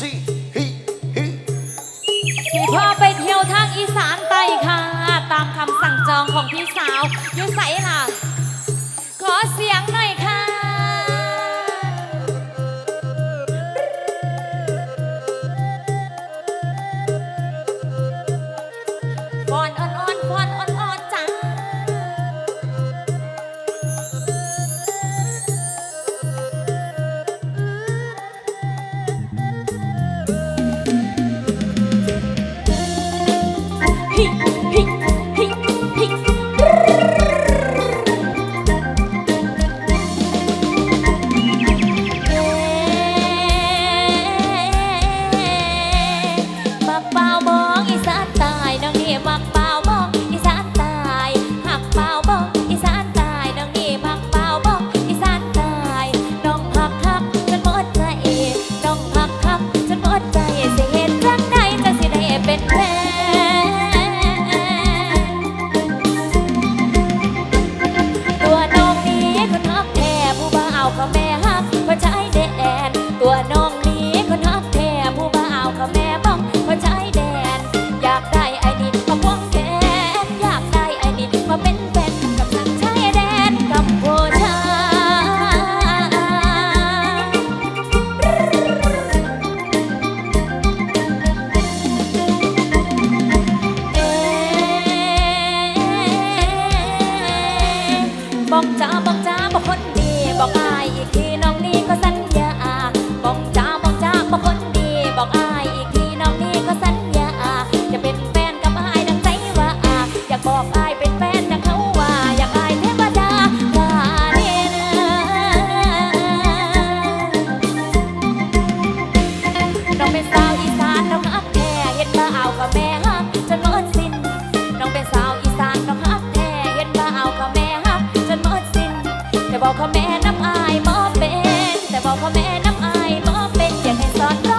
ซีฮิฮิสิพ่อไปเที่ยวทางอีสานไตค่ะ ตามคำสั่งจองของพี่สาวยุ่ใส่ล่ะ เป็นสาวอีสานน้องฮักแท้เห็นบ่เอากับแม่ฮักจนหมดสิ้นน้องเป็นสาวอีสานน้องฮักแท้เห็นบ่เอากับแม่ฮักจนหมดสิ้นแต่บอกกัาแม่น้ำอายบ่เป็น แต่บอกกัาแม่น้ำอายบ่เป็นอยากให้สอนร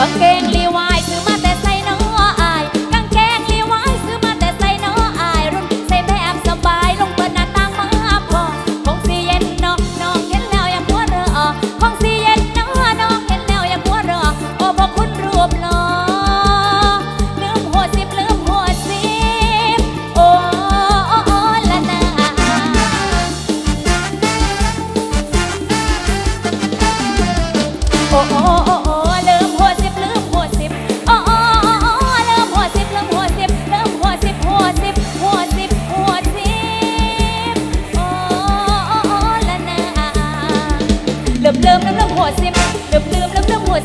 con khen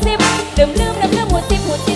สิบลืมลืมลืมลืมหัวสิบหัวสิบ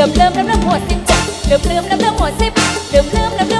เดิมเดิมเดิมเดิมหมดสิบเดิมเดิมเดิมเดิมหมดสิบเดิมเดิมเดิมเดิม